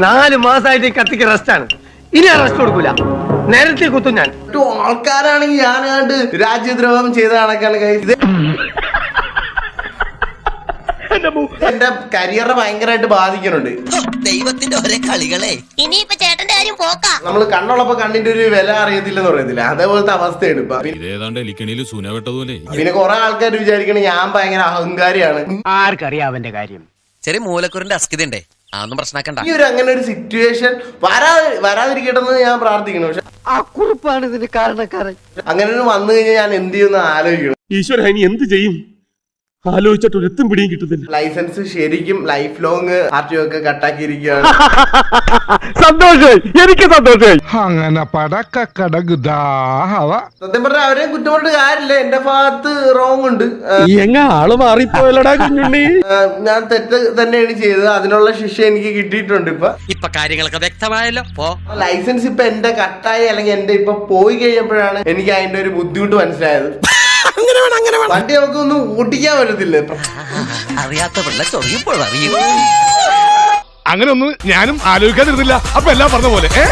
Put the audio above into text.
നാല് മാസമായിട്ട് ഈ കത്തിക്ക് റെസ്റ്റാണ് ഇനി റെസ്റ്റ് കൊടുക്കൂല. നേരത്തെ കുത്തും ഞാൻ. ആൾക്കാരാണെങ്കിൽ ഞാനാണ്ട് രാജ്യദ്രോഹം ചെയ്ത കണക്കാണ് എന്റെ കരിയറിനെ ഭയങ്കരമായിട്ട് ബാധിക്കുന്നുണ്ട്. ദൈവത്തിന്റെ ഒരേ കളികളെ. ഇനിയിപ്പോ ചേട്ടന്റെ കാര്യം പോക്കാം. നമ്മൾ കണ്ണുള്ളപ്പോ കണ്ണിന്റെ ഒരു വില അറിയത്തില്ലെന്ന് പറയത്തില്ല അതേപോലത്തെ അവസ്ഥയാണ് ഇപ്പൊ. കൊറേ പിന്നെ കുറെ ആൾക്കാർ വിചാരിക്കണ ഞാൻ ഭയങ്കര അഹങ്കാരിയാണ്. ആർക്കറിയാം അവന്റെ കാര്യം? ചെറിയ മൂലക്കുറിന്റെ അസ്കിതണ്ടേ അതൊന്നും പ്രശ്നമാക്കണ്ട ഈ ഒരു അങ്ങനെ ഒരു സിറ്റുവേഷൻ വരാ വരാതിരിക്കട്ടെ ഞാൻ പ്രാർത്ഥിക്കുന്നു. പക്ഷെ ആ കുറിപ്പാണ് ഇതിന് കാരണക്കാരൻ. അങ്ങനെ ഒരു വന്നു കഴിഞ്ഞാൽ ഞാൻ എന്ത് ചെയ്യുമെന്ന് ആലോചിക്കണം. ഈശ്വര ഇനി എന്ത് ചെയ്യും? ആലോചിച്ചിട്ട് ഒരു എത്തും പിടിയും കിട്ടുന്നില്ല. ലൈസൻസ് ശരിക്കും ലൈഫ് ലോങ് ആർ ടി ഒക്കെ കട്ടാക്കിയിരിക്കുകയാണ് സന്തോഷമായി എനിക്ക് സന്തോഷമായി അങ്ങനെ പടക്ക പടക്കടകുദാഹവ സത്യം പറഞ്ഞാൽ അവരെ കുറ്റപ്പെട്ട് കാര്യമില്ല. എന്റെ ഭാഗത്ത് റോങ് ഉണ്ട്. എങ്ങ ആൾ മാറിപ്പോയല്ലടാ കുഞ്ഞുണ്ണി? ഞാൻ തെറ്റ് തന്നെയാണ് ചെയ്തത്. അതിനുള്ള ശിക്ഷ എനിക്ക് കിട്ടിയിട്ടുണ്ട് ഇപ്പൊ. ഇപ്പൊ കാര്യങ്ങളൊക്കെ വ്യക്തമായല്ലോ. പോ. ലൈസൻസ് ഇപ്പൊ എന്റെ കട്ടായി അല്ലെങ്കിൽ എന്റെ ഇപ്പൊ പോയി കഴിഞ്ഞപ്പോഴാണ് എനിക്ക് അതിന്റെ ഒരു ബുദ്ധിമുട്ട് മനസ്സിലായത്. വണ്ടി നമുക്ക് ഒന്നും ഓട്ടിക്കാൻ പറ്റത്തില്ല ഇപ്പൊ. അറിയാത്ത പിള്ള ചൊറിയുമ്പോൾ അറിയും അങ്ങനെ ഒന്നും ഞാനും ആലോചിക്കാതിരുന്നില്ല. അപ്പൊ എല്ലാം പറഞ്ഞ പോലെ ഏ?